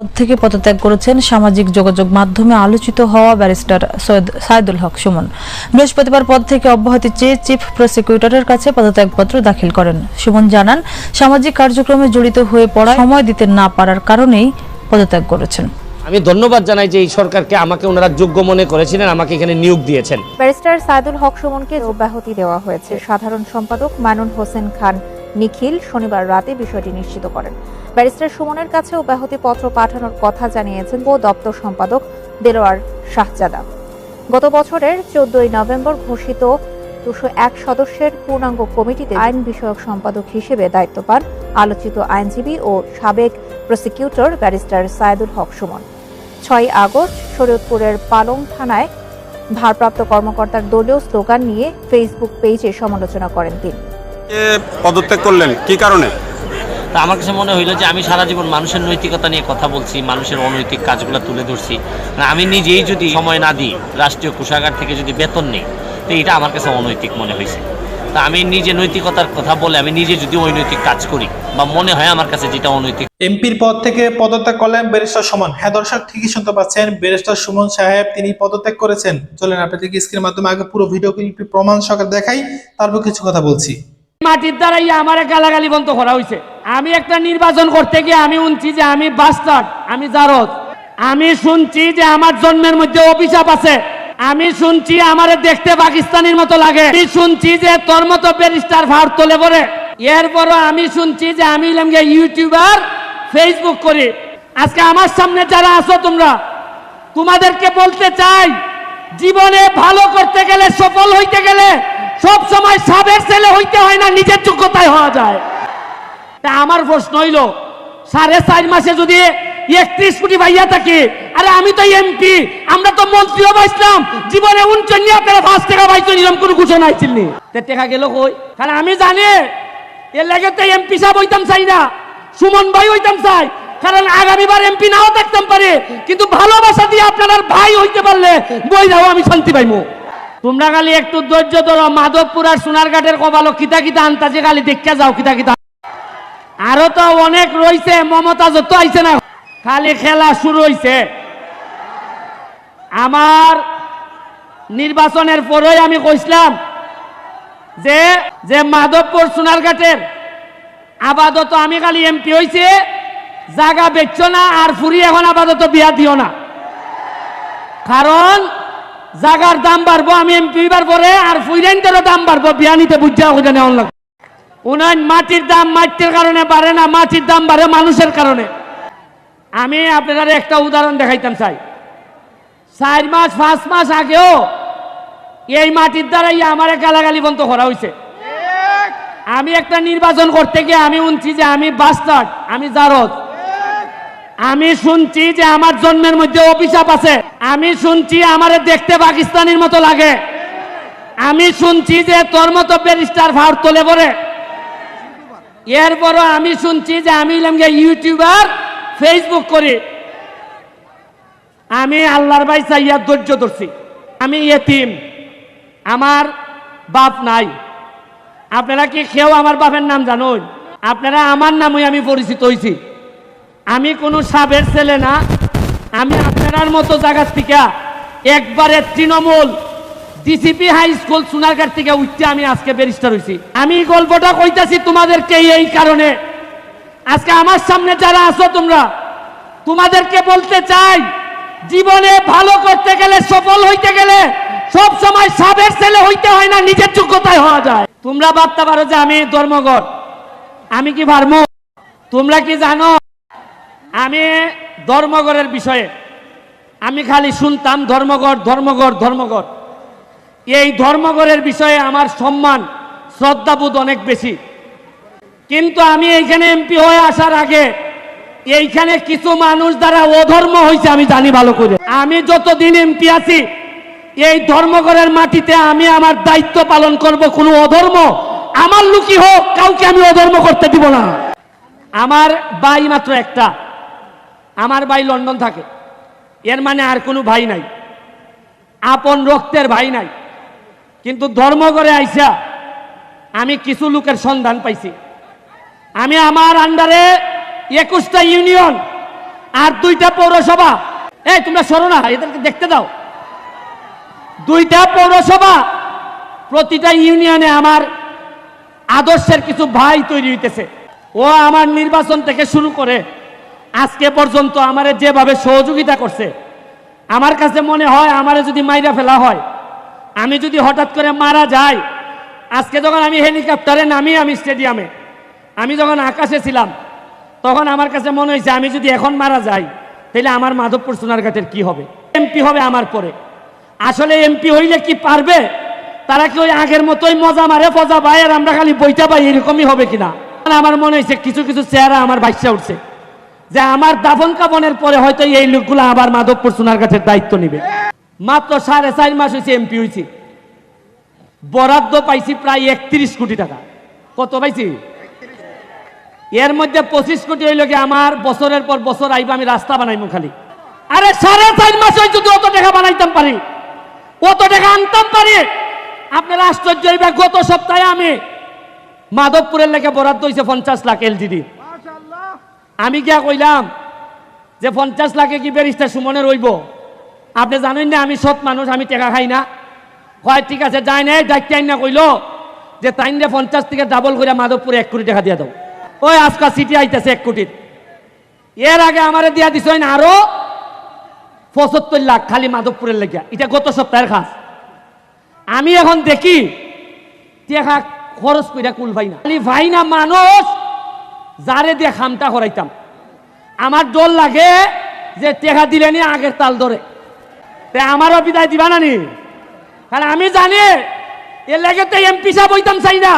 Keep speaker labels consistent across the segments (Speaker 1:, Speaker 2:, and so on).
Speaker 1: পদ থেকে পদত্যাগ করেছেন সামাজিক যোগাযোগ মাধ্যমে আলোচিত হওয়া ব্যারিস্টার সৈয়দ সাইদুল হক সুমন। বৃহস্পতিবার পদ থেকে অব্যাহতি চেয়ে চিফ প্রসিকিউটরের কাছে পদত্যাগপত্র দাখিল করেন। সুমন জানান সামাজিক কার্যক্রমে জড়িত হয়ে পড়া সময় দিতে না পারার কারণেই পদত্যাগ করেছেন।
Speaker 2: আমি ধন্যবাদ জানাই যে এই সরকারকে আমাকে ওনারা যোগ্য মনে করেছিলেন আমাকে এখানে নিয়োগ দিয়েছেন।
Speaker 3: ব্যারিস্টার সাইদুল হক সুমনকে অব্যাহতি দেওয়া হয়েছে। সাধারণ সম্পাদক মানুন হোসেন খান নিখিল শনিবার রাতে বিষয়টি নিশ্চিত করেন। ব্যারিস্টার সুমনের কাছে অব্যাহতি পত্র পাঠানোর কথা জানিয়েছেন ও দপ্তর সম্পাদক দেলোয়ার শাহজাদা। গত বছরের চোদ্দই নভেম্বর ঘোষিত দুশো এক সদস্যের পূর্ণাঙ্গ কমিটিতে আইন বিষয়ক সম্পাদক হিসেবে দায়িত্ব পান আলোচিত আইনজীবী ও সাবেক প্রসিকিউটর ব্যারিস্টার সাইদুল হক সুমন। ছয় আগস্ট শরীয়তপুরের পালং থানায় ভারপ্রাপ্ত কর্মকর্তার দলীয় স্লোগান নিয়ে ফেসবুক পেজে সমালোচনা করেন তিনি।
Speaker 4: পদত্যাগ করলেন? কি কারণে?
Speaker 2: আমার কাছে মনে হইল যে আমি সারা জীবন মানুষের নৈতিকতা নিয়ে কথা বলছি মানুষের অনৈতিক কাজগুলো তুলে ধরছি। আমি নিজেই যদি সময় না দিই রাষ্ট্রীয় কোষাগার থেকে যদি বেতন নেই তো এটা আমার কাছে অনৈতিক মনে হয়েছে তা আমি নিজে নৈতিকতার কথা বলে আমি নিজে যদি অনৈতিক কাজ করি বা মনে হয় আমার কাছে যেটা অনৈতিক
Speaker 5: এমপির পদ থেকে পদত্যাগ করলেন ব্যারিস্টার সুমন। হ্যাঁ দর্শক ঠিকই শুনতে পাচ্ছেন ব্যারিস্টার সুমন সাহেব তিনি পদত্যাগ করেছেন। চলেন আপনাদেরকে স্ক্রিনের মাধ্যমে আগে পুরো ভিডিও ক্লিপটি প্রমাণ সহকারে দেখাই তারপর কিছু কথা বলছি।
Speaker 6: মাটির দ্বারাই আমার গালাগালি বন্ধ করা হয়েছে আমি একটা নির্বাচন করতে গিয়ে আমি শুনছি যে আমি বাস্টার্ড আমি জারদ। আমি শুনছি যে আমার জন্মের মধ্যে অভিশাপ আছে। আমি শুনছি আমারে দেখতে পাকিস্তানের মতো লাগে। আমি শুনছি যে তোর মতো ব্যারিস্টার ভারত তোলে পরে এরপরও আমি শুনছি যে আমি ইউটিউবার ফেসবুক করি। আজকে আমার সামনে যারা আছো তোমরা, তোমাদেরকে বলতে চাই, জীবনে ভালো করতে গেলে, সফল হইতে গেলে সব সময় সাবের ছেলে হইতে হয় না, নিজের যোগ্যতায় হওয়া যায়। তা আমার প্রশ্ন হইল, সাড়ে চার মাসে যদি একত্রিশ কোটি ভাইয়া থাকে, আরে আমি তো এমপি, আমরা তো মন্ত্রীও পাইছিলাম জীবনে উনচন নিয়ে আপনারা পাঁচ টাকা পাইছো নিলাম কোনো ঘোষণা আইছিল নি? তে গেল কই? কারণ আমি জানি, এর লাগে তো এমপি সাহেব হইতাম চাই না, সুমন ভাই হইতাম চাই, কারণ আগামীবার এমপি নাও থাকতাম পারে, কিন্তু ভালোবাসা দিয়ে আপনার ভাই হইতে পারলে বই যাও আমি শান্তি পাইমু। তোমরা খালি একটু ধৈর্য ধরো, মাধবপুর আর সোনারঘাটের কবালো কিতা কিতা আনতাছে, খালি দেখা যাও কিতা কিতা। আরও তো অনেক রইছে মমতা যত আইছে না, খালি খেলা শুরু হইছে। আমার নির্বাচনের পরেই আমি কইছিলাম যে যে মাধবপুর সোনারঘাটের আপাতত আমি খালি এমপি হইছে, জায়গা বেচছো না, আর ফুরি এখন আপাতত বিয়া দিও না। কারণ জাগার দাম বাড়বো আমি এমপি হইবার পরে আর ফুইরেন্টেরও দাম বাড়বো বিয়া নিতে বুঝা ওখানে নেওয়ার লাগবে উনান মাটির দাম মাটির কারণে বাড়ে না মাটির দাম বাড়ে মানুষের কারণে। আমি আপনাদের একটা উদাহরণ দেখাইতাম চাই। চার মাস পাঁচ মাস আগেও এই মাটির দ্বারাই আমার গালাগালি বন্ধ করা হয়েছে আমি একটা নির্বাচন করতে গিয়ে আমি শুনছি যে আমি বাস্টার্ড আমি জারদ। আমি শুনছি যে আমার জন্মের মধ্যে অভিশাপ আছে। আমি শুনছি আমারে দেখতে পাকিস্তানের মতো লাগে। আমি শুনছি যে তোর মতো ব্যারিস্টার ভারত তোলে পরে এরপরও আমি শুনছি যে আমি ইউটিউবার, ফেসবুক করি। আমি আল্লাহর ভাই চাইয়া ধৈর্য ধরছি। আমি এতিম। আমার বাপ নাই। আপনারা কি কেউ আমার বাপের নাম জানুন? আপনারা আমার নামই আমি পরিচিত হয়েছি আমি কোনো সাবের ছেলে না, আমি আপনার মতো জায়গার থেকে একবারে তৃণমূল ডিসিপি হাই স্কুল সোনারঘাট থেকে উঠতে আমি আজকে ব্যারিস্টার হয়েছি। আমি গল্পটা কইতাছি তোমাদেরকে এই কারণে। আজকে আমার সামনে যারা আছো তোমরা, তোমাদেরকে বলতে চাই, জীবনে ভালো করতে গেলে, সফল হইতে গেলে সব সময় সাবের ছেলে হইতে হয় না, নিজের যোগ্যতায় হওয়া যায়। তোমরা ভাবতে পারো যে আমি ধর্মগত আমি কি পারব তোমরা কি জানো? আমি ধর্মগড়ের বিষয়ে, আমি খালি শুনতাম ধর্মগড় ধর্মগড় ধর্মগড় এই ধর্মগড়ের বিষয়ে আমার সম্মান, শ্রদ্ধাবোধ অনেক বেশি। কিন্তু আমি এইখানে এমপি হয়ে আসার আগে, এইখানে কিছু মানুষ দ্বারা অধর্ম হয়েছে, আমি জানি ভালো করে। আমি যতদিন এমপি আছি, এই ধর্মগড়ের মাটিতে আমি আমার দায়িত্ব পালন করব, কোনো অধর্ম। আমার লুকি হোক, কাউকে আমি অধর্ম করতে দিব না। আমার বাই মাত্র একটা। আমার ভাই লন্ডন থাকে। এর মানে আর কোনো ভাই নাই। আপন রক্তের ভাই নাই। কিন্তু ধর্মগড়ে আইসা আমি কিছু লোকের সন্ধান পাইছি। আমি আমার আন্ডারে একুশটা ইউনিয়ন আর দুইটা পৌরসভা। এই, তোমরা সরো না, এদেরকে দেখতে দাও। দুইটা পৌরসভা, প্রতিটা ইউনিয়নে আমার আদর্শের কিছু ভাই তৈরি হইতেছে। ও আমার নির্বাচন থেকে শুরু করে আজকে পর্যন্ত আমারে যেভাবে সহযোগিতা করছে, আমার কাছে মনে হয় আমারে যদি মাইরা ফেলা হয়, আমি যদি হঠাৎ করে মারা যাই, আজকে যখন আমি হেলিকপ্টারে নামি আমি স্টেডিয়ামে, আমি যখন আকাশে ছিলাম, তখন আমার কাছে মনে হয়েছে আমি যদি এখন মারা যাই, তাহলে আমার মাধবপুর সোনারঘাটের কি হবে? এমপি হবে আমার পরে। আসলে এমপি হইলে কি পারবে? তারা কি ওই আগের মতোই মজা মারে, ফজা পাই আর আমরা খালি বইটা পাই, এরকমই হবে কিনা? আমার মনে হয়েছে কিছু কিছু চেহারা আমার বাইসা উঠছে। যে আমার দাফন কাপনের পরে হয়তো এই লোকগুলো আবার মাধবপুর সোনার কাছে দায়িত্ব নিবে। মাত্র সাড়ে চার মাস হয়েছে এমপি হয়েছি। বরাদ্দ পাইছি প্রায় একত্রিশ কোটি টাকা। কত পাইছি? এর মধ্যে পঁচিশ কোটি হইল কি আমার বছরের পর বছর আইবা আমি রাস্তা বানাইমু খালি। আরে সাড়ে চার মাস হয়েছে, যদি অত টাকা বানাইতাম পারি। অত টাকা আনতাম পারি। আপনারা আশ্চর্য হইবে গত সপ্তাহে আমি মাধবপুরের লেগে বরাদ্দ হয়েছে পঞ্চাশ লাখ এলজিডি। আমি গিয়া কইলাম যে পঞ্চাশ লাখে কি ব্যারিস্টার সুমনে রইব আপনি জানেন না, আমি সৎ মানুষ, আমি টেকা খাই না। হয়, ঠিক আছে যাই নাই ডাক্তার আইন না কইলো যে তাইন রে পঞ্চাশ থেকে ডাবল করে মাধবপুরে এক কোটি টাকা দিয়ে দাও। ওই আজকাল সিটি আইতেছে এক কোটির। এর আগে আমারে দিয়া দিছ না আরও পঁচাত্তর লাখ খালি মাধবপুরের লেগে এটা গত সপ্তাহের খাস। আমি এখন দেখি খরচ কইরা কুল ভাই না। খালি ভাই না, মানুষ যারে দিয়ে খামটা করাইতাম আমার ডর লাগে যে টেকা দিলে নি আগের তাল ধরে। তে আমারও বিদায় দিবা না নি? কারণ আমি জানি এ লেগে তো এমপি সাহেব হইতাম চাই না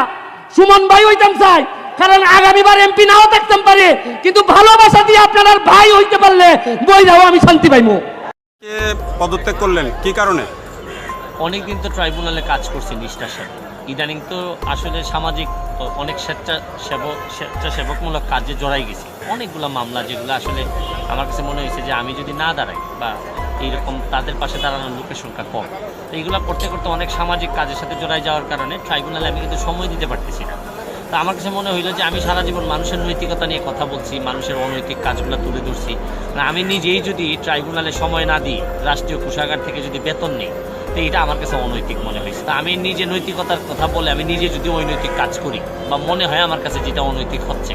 Speaker 6: সুমন ভাই হইতাম চাই। কারণ আগামীবার এমপি নাও থাকতাম পারে কিন্তু ভালোবাসা দিয়ে আপনার ভাই হইতে পারলে বই যাও আমি শান্তি পাইমু।
Speaker 4: কে পদত্যাগ করলেন? কি কারণে?
Speaker 2: অনেকদিন তো ট্রাইব্যুনালে কাজ করছি নিষ্ঠার সাথে। ইদানিং তো আসলে সামাজিক অনেক স্বেচ্ছাসেবক স্বেচ্ছাসেবকমূলক কাজে জড়াই গেছি। অনেকগুলো মামলা যেগুলো আসলে আমার কাছে মনে হয়েছে যে আমি যদি না দাঁড়াই বা এইরকম তাদের পাশে দাঁড়ানোর লোকের সংখ্যা কম, তো এইগুলো করতে করতে অনেক সামাজিক কাজের সাথে জড়াই যাওয়ার কারণে ট্রাইব্যুনালে আমি কিন্তু সময় দিতে পারতেছি না। তা আমার কাছে মনে হইল যে আমি সারা জীবন মানুষের নৈতিকতা নিয়ে কথা বলছি, মানুষের অনৈতিক কাজগুলো তুলে ধরছি। না আমি নিজেই যদি ট্রাইব্যুনালে সময় না দিই, রাষ্ট্রীয় কোষাগার থেকে যদি বেতন নেই তো এটা আমার কাছে অনৈতিক মনে হয়েছে। তা আমি নিজে নৈতিকতার কথা বলে আমি নিজে যদি অনৈতিক কাজ করি বা মনে হয় আমার কাছে যেটা অনৈতিক হচ্ছে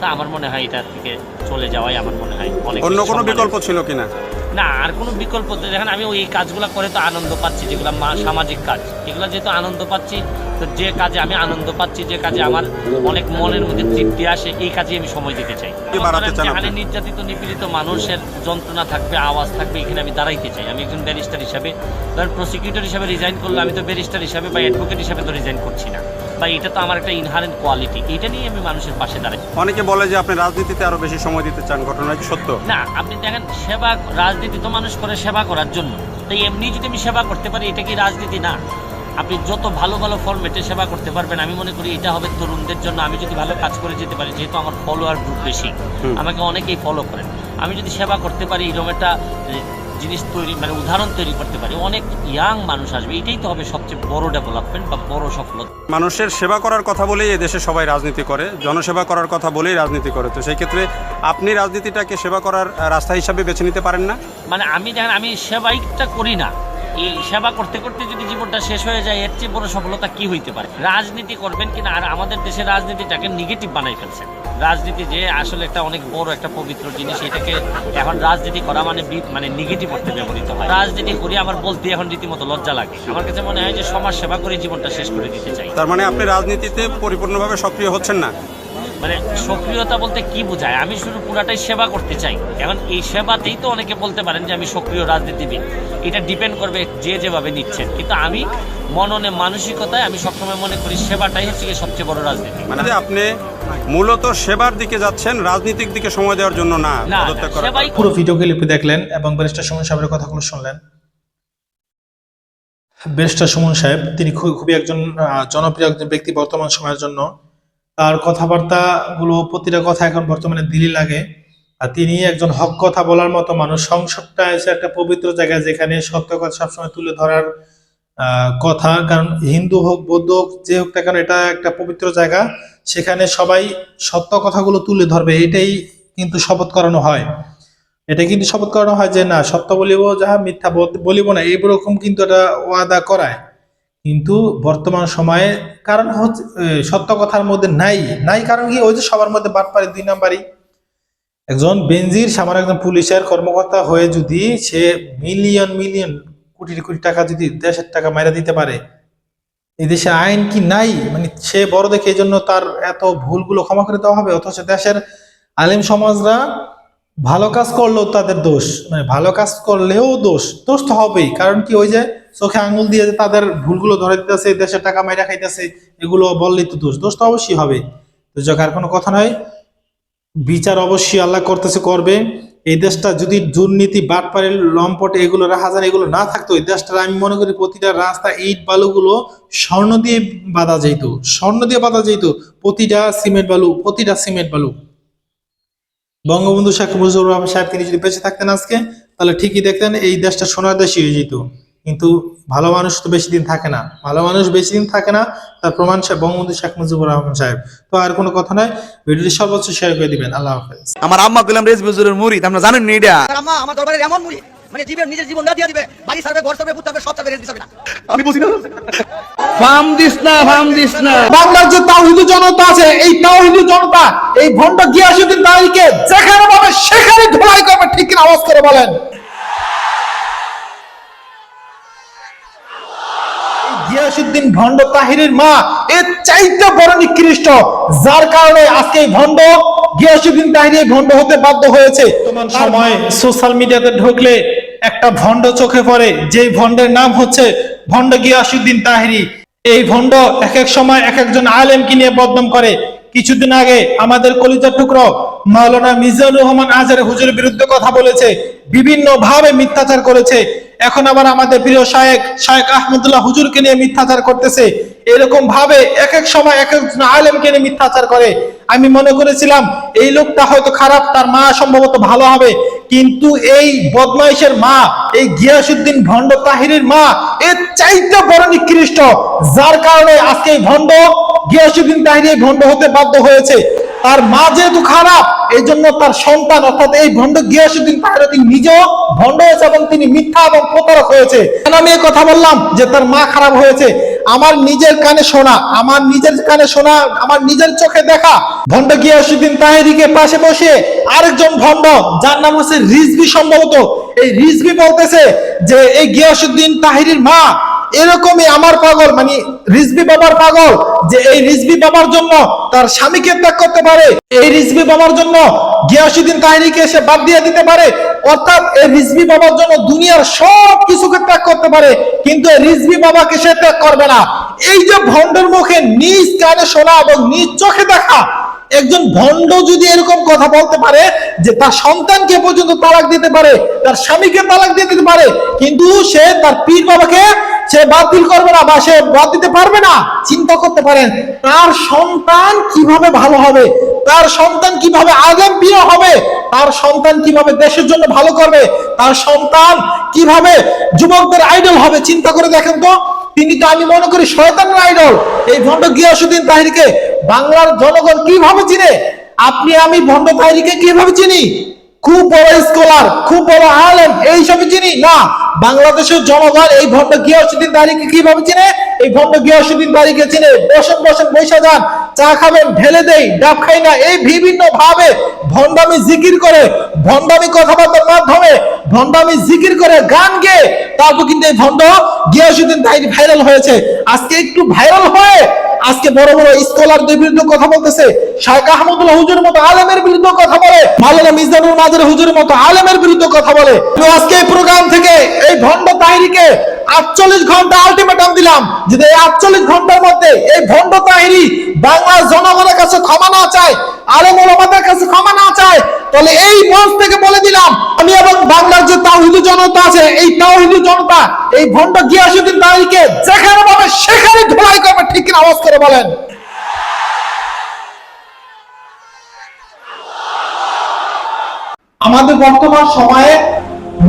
Speaker 2: তা আমার মনে হয় এটার থেকে চলে যাওয়াই আমার মনে হয়
Speaker 4: অন্য কোনো বিকল্প ছিল কিনা?
Speaker 2: না আর কোনো বিকল্প দেখেন আমি ওই কাজগুলো করে তো আনন্দ পাচ্ছি যেগুলো মা সামাজিক কাজ। এগুলো যেহেতু আনন্দ পাচ্ছি তো যে কাজে আমি আনন্দ পাচ্ছি যে কাজে আমার অনেক মনের মধ্যে তৃপ্তি আসে এই কাজে আমি সময় দিতে চাই। যেখানে নির্যাতিত নিপীড়িত মানুষের যন্ত্রণা থাকবে আওয়াজ থাকবে এখানে আমি দাঁড়াইতে চাই। আমি একজন ব্যারিস্টার হিসাবে ধরেন প্রসিকিউটর হিসাবে রিজাইন করলে আমি তো ব্যারিস্টার হিসাবে বা অ্যাডভোকেট হিসাবে তো রিজাইন করছি না। বা এটা তো আমার একটা ইনহারেন্ট কোয়ালিটি এটা নিয়ে আমি মানুষের পাশে দাঁড়াই।
Speaker 4: অনেকে বলে যে আপনি রাজনীতিতে আরও বেশি সময় দিতে চান ঘটনা কি সত্য?
Speaker 2: না আপনি দেখেন সেবা রাজনীতি তো মানুষ করে সেবা করার জন্য। তাই এমনি যদি আমি সেবা করতে পারি এটা কি রাজনীতি? না। আপনি যত ভালো ভালো ফর্মেটে সেবা করতে পারবেন আমি মনে করি এটা হবে তরুণদের জন্য। আমি যদি ভালো কাজ করে যেতে পারি যেহেতু আমার ফলোয়ার গ্রুপ বেশি আমাকে অনেকেই ফলো করেন। আমি যদি সেবা করতে পারি এরকম একটা জিনিস তৈরি মানে উদাহরণ তৈরি করতে পারি। অনেক ইয়াং মানুষ আসবে এটাই তো হবে সবচেয়ে বড় ডেভেলপমেন্ট বা বড় সফলতা।
Speaker 4: মানুষের সেবা করার কথা বলেই দেশে সবাই রাজনীতি করে জনসেবা করার কথা বলেই রাজনীতি করে। তো সেই ক্ষেত্রে আপনি রাজনীতিটাকে সেবা করার রাস্তা হিসাবে বেছে নিতে পারেন না?
Speaker 2: মানে আমি দেখেন আমি সেবাইটা করি না। এই সেবা করতে করতে যদি জীবনটা শেষ হয়ে যায়, এর চেয়ে বড় সফলতা কি হইতে পারে? রাজনীতি করবেন কিনা? আর আমাদের দেশের রাজনীতিটাকে নেগেটিভ বানাই ফেলছে রাজনীতি যে আসলে একটা অনেক বড় একটা পবিত্র জিনিস, এটাকে এখন রাজনীতি করা মানে মানে নেগেটিভ অর্থে ব্যবহৃত হয়। রাজনীতি করি, আমার বলতে এখন রীতিমতো লজ্জা লাগে। আমার কাছে মনে হয় যে সমাজ সেবা করে জীবনটা শেষ করে দিতে চাই।
Speaker 4: তার মানে আপনি রাজনীতিতে পরিপূর্ণভাবে সক্রিয় হচ্ছেন না?
Speaker 2: মানে সক্রিয়তা বলতে কি বোঝায়? আমি শুধু পুরাটাই সেবা করতে চাই। এখন এই সেবাতেই তো অনেকে বলতে পারেন যে আমি সক্রিয় রাজনীতিবিদ। এটা ডিপেন্ড করবে যে যেভাবে নিচ্ছেন। কিন্তু আমি মননে মানসিকতায় আমি সবসময় মনে করি সেবাটাই হচ্ছে গিয়ে সবচেয়ে বড় রাজনীতি।
Speaker 4: মানে আপনি মূলত সেবার দিকে যাচ্ছেন রাজনীতিক দিকে সময় দেওয়ার জন্য না পদত্যাগ
Speaker 5: পুরো ভিডিও ক্লিপে দেখলেন এবং ব্যারিস্টার সুমন সাহেবের কথাগুলো শুনলেন। ব্যারিস্টার সুমন সাহেব তিনি খুব- খুবই একজন আহ, জনপ্রিয় একজন ব্যক্তি বর্তমান সময়ের জন্য। তার কথাবার্তা গুলো প্রতিটা কথা এখন বর্তমানে দিলি লাগে। আর তিনি একজন হক কথা বলার মতো মানুষ। সংসদটা এসে একটা পবিত্র জায়গা যেখানে সত্য কথা সবসময় তুলে ধরার কথা। কারণ হিন্দু হোক, বৌদ্ধ হোক, যে হোক না এটা একটা পবিত্র জায়গা। সেখানে সবাই সত্য কথাগুলো তুলে ধরবে। এটাই কিন্তু শপথ করানো হয়। এটা কিন্তু শপথ করানো হয় যে, না, সত্য বলিব যাহা, মিথ্যা বল- বলিব না। এইরকম কিন্তু এটা ওয়াদা করায়। কিন্তু বর্তমান সময়ে কারণ হচ্ছে সত্য কথার মধ্যে নাই। নাই কারণ কি? ওই যে সবার মধ্যে বাটপারি দুই নাম্বারই। একজন বেনজির, সামান্য একজন পুলিশের কর্মকর্তা হয়ে যদি সে মিলিয়ন মিলিয়ন কোটি কোটি টাকা যদি দেশের টাকা মাইরা দিতে পারে, এই দেশে আইন কি নাই? মানে সে বড় দেখে এই জন্য তার এত ভুলগুলো ক্ষমা করে দেওয়া হবে। অথচ দেশের আলেম সমাজরা ভালো কাজ করলেও তাদের দোষ মানে ভালো কাজ করলেও দোষ দোষ তো হবেই। কারণ কি, ওই যে চোখে আঙুল দিয়ে যে তাদের ভুলগুলো ধরে দিতেছে দেশের টাকা মাইরা খাইতেছে, এগুলো বললেই তো দোষ দোষ তো অবশ্যই হবে। তো আর কোনো কথা নয়। বিচার অবশ্যই আল্লাহ করতেছে, করবে। এই দেশটা যদি দুর্নীতি বাটপাড়ের লম্পট এগুলো রাহাজান এগুলো না থাকতো, এই দেশটা আমি মনে করি প্রতিটা রাস্তা ইট বালুগুলো স্বর্ণ দিয়ে বাঁধা যেত স্বর্ণ দিয়ে বাঁধা যেত প্রতিটা সিমেন্ট বালু, প্রতিটা সিমেন্ট বালু। বঙ্গবন্ধু শেখ মুজিবুর রহমান সাহেব তিনি যদি বেঁচে থাকতেন আজকে তাহলে ঠিকই দেখতেন এই দেশটা সোনার দেশই হয়ে যেত। কিন্তু ভালো মানুষ তো বেশি দিন থাকে না। ভালো মানুষ বেশি দিন থাকে না তার প্রমাণ সাহেব বঙ্গবন্ধু শেখ মুজিবুর রহমান সাহেব। তো আর কোনো কথা নয় ভিডিওটি সর্বোচ্চ শেয়ার করে দিবেন। আল্লাহ হাফেজ।
Speaker 7: আমার আম্মা গুলাম রেজ বুজুরের মুরিদ আপনারা জানেন নি এটা?
Speaker 8: আম্মা আমার দরবারের এমন মুড়ি মানে জীবের নিজের জীবন না দিয়ে দিবে বাড়ি সার্ভে ঘর সার্ভে পুত সার্ভে সব সার্ভে রেট দিবে না
Speaker 7: আমি বুঝি না।
Speaker 6: দিস না দিস না।
Speaker 5: বাংলার যে তাওহিদু জনতা আছে এই তাওহিদু জনতা এই ভণ্ড গিয়াসুদ্দিন তাহিকে যেখানে পাবে সেখানে ধোলাই করবে ঠিক কিনা আওয়াজ করে বলেন। এই গিয়াসুদ্দিন ভণ্ড তাহিরের মা এর চাইতে বড় নিকৃষ্ট। যার কারণে আজকে এই ভণ্ড গিয়াসুদ্দিন তাহির এই ভণ্ড হতে বাধ্য হয়েছে। বর্তমান সময় সোশ্যাল মিডিয়াতে ঢুকলে একটা ভণ্ড চোখে পড়ে। যেই ভণ্ডের নাম হচ্ছে ভণ্ড গিয়াসুদ্দিন তাহিরি। এই ভণ্ড এক এক সময় এক একজন আলেমকে নিয়ে বদনাম করে। কিছুদিন আগে আমাদের কলিতা টুকরো মাওলানা মিজানুর রহমান আজারের হুজুরের বিরুদ্ধে কথা বলেছে বিভিন্ন ভাবে মিথ্যাচার করেছে। এখন আবার আমাদের প্রিয় শায়েক শায়েক আহমদুল্লাহ হুজুরকে নিয়ে মিথ্যাচার করতেছে। এরকম ভাবে এক এক সময় এক একজন আলেমকে নিয়ে মিথ্যাচার করে। আমি মনে করেছিলাম, এই লোকটা হয়তো খারাপ, তার মা সম্ভবত ভালো হবে। কিন্তু এই বদমাইশের মা, এই গিয়াসুদ্দিন ভণ্ড তাহিরের মা এর চাইতে বড় নিকৃষ্ট। যার কারণে আজকে এই ভণ্ড গিয়াসুদ্দিন তাহির ভণ্ড হতে বাধ্য হয়েছে। তার মা যেহেতু খারাপ এই জন্য তার সন্তান অর্থাৎ এই ভণ্ড গিয়াসুদ্দিন তিনি নিজেও ভণ্ড হয়েছে এবং তিনি মিথ্যা এবং প্রতারক হয়েছে। কেন আমি এই কথা বললাম? যে তার মা খারাপ হয়েছে। আমার নিজের কানে শোনা, আমার নিজের কানে শোনা, আমার নিজের চোখে দেখা। ভণ্ড গিয়াসুদ্দিন তাহিরিকে পাশে বসে আরেকজন ভণ্ড, যার নাম হচ্ছে রিজবি সম্ভবত। এই রিজবি বলতেছে যে, এই গিয়াসুদ্দিন তাহিরির মা এরকমই আমার পাগল মানে রিজবি বাবার পাগল, যে এই রিজবি বাবার জন্য তার স্বামীকে ত্যাগ করতে পারে, এই রিজবি বাবার জন্য গিয়াসুদ্দিন তাহিরিকে সে বাদ দিয়ে দিতে পারে, অর্থাৎ এই রিজবি বাবার জন্য দুনিয়ার সব কিছুকে ত্যাগ করতে পারে, কিন্তু এই রিজবি বাবাকে সে ত্যাগ করবে না। এই যে ভণ্ডের মুখে নিজ কানে শোনা এবং নিজ চোখে দেখা একজন ভণ্ড যদি এরকম কথা বলতে পারে যে তার সন্তানকে পর্যন্ত তালাক দিতে পারে, তার স্বামীকে তালাক দিতে পারে, কিন্তু সে তার পীর বাবাকে সে বাতিল করবে না বা সে বাদ দিতে পারবে না, চিন্তা করতে পারেন, তার সন্তান কীভাবে ভালো হবে, তার সন্তান কীভাবে আগাম প্রিয় হবে, তার সন্তান কীভাবে দেশের জন্য ভালো করবে, তার সন্তান কীভাবে যুবকদের আইডল হবে, চিন্তা করে দেখেন তো। তিনি তো আমি মনে করি শয়তানের আইডল এই ভণ্ড গিয়াসুদ্দিন তাহিরকে বাংলার জনগণ কীভাবে চিনে? আপনি, আমি ভণ্ড তাহিরকে কীভাবে চিনি? খুব বড় স্কলার খুব বড় আলেম এইসব চিনি? না। বাংলাদেশের জনগণ এই ভণ্ড গিয়াসুদ্দিন তারিখকে কীভাবে চিনে? এই ভণ্ড গিয়াসুদ্দিন তারিখকে চিনে। বসেন বসেন বৈশা যান। চা খাবেন, ঢেলে দেই, ডাব খাই না। এই বিভিন্ন ভাবে ভণ্ডামি জিকির করে, ভণ্ডামি কথাবার্তার মাধ্যমে ভণ্ডামি জিকির করে গান গেয়ে তারপর কিন্তু এই ভণ্ড গিয়াসুদ্দিন তাহিরি ভাইরাল হয়েছে। আজকে একটু ভাইরাল হয়ে আজকে বড় বড় স্কলারদের বিরুদ্ধে কথা বলতেছে। শাহ আহমদুল্লাহ হুজুরের মতো আলেমের বিরুদ্ধে কথা বলে। মাওলানা মিজানুর মাজার হুজুরের মতো আলেমের বিরুদ্ধে কথা বলে। আজকে এই প্রোগ্রাম থেকে এই ভণ্ড তাহিরিকে আটচল্লিশ ঘণ্টা আলটিমেটাম দিলাম। যদি এই আটচল্লিশ ঘণ্টার মধ্যে এই ভণ্ড তাহিরি বাংলার জনগণের কাছে ক্ষমা না চায়, আলেম ওলামাদের কাছে ক্ষমা না চায়, তাহলে এই মঞ্চ থেকে বলে দিলাম, আমি এবং বাংলার যে তাওহিদু জনতা আছে, এই তাওহিদু জনতা, এই ভণ্ড গিয়াসুদ্দিন তাহিরিকে যেখানে পাবে, সেখানে ধোলাই করবে, ঠিক আওয়াজ করে বলেন। আমাদের বর্তমান সময়ে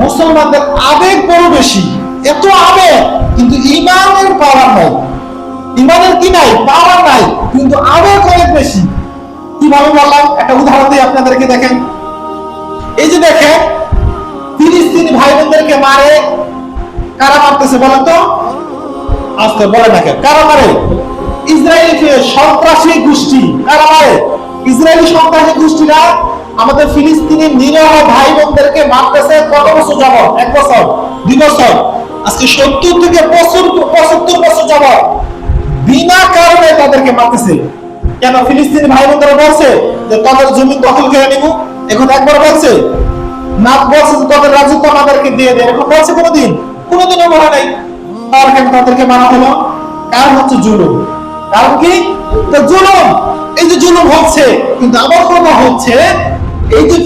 Speaker 5: মুসলমানদের আবেগ বড় বেশি। এত আবেগ, কিন্তু ইমানের পাওয়ার নাই। ইমানের কি নাই? পাওয়ার নাই, কিন্তু আবেগ অনেক বেশি। কীভাবে বললাম? একটা উদাহরণ দিই আপনাদেরকে দেখেন। এই যে দেখেন ভাই বোনদেরকে মারে, কারা মারতেছে বলেন তো? আজকে বলে না কারা মারে? ইসরায়েলি সন্ত্রাসী গোষ্ঠী, কারা মারে? ইসরায়েলি সন্ত্রাসী গোষ্ঠীরা আমাদের ফিলিস্তিনি নিরহ ভাই বোনদেরকে মারতেছে কত বছর যাব এক বছর, দুই বছর। আজকে সত্তর থেকে পঁচাত্তর পঁচাত্তর বছর যাব বিনা কারণে তাদেরকে মারতেছে। কেন ফিলিস্তিনি ভাই বোনরা বলছে যে তাদের জমি দখল করে নিব এখন একবার বলছে না বলছে যে তাদের রাজত্ব আমাদেরকে দিয়ে দেয় এখন বলছে কোনোদিন, কোনোদিনও বলা নাই আর কেন তাদেরকে মারা হলো? কারণ হচ্ছে জুলুম। কারণ কি? জুলুম, এই যে জুলুম হচ্ছে, কিন্তু আমার কথা হচ্ছে, এই যে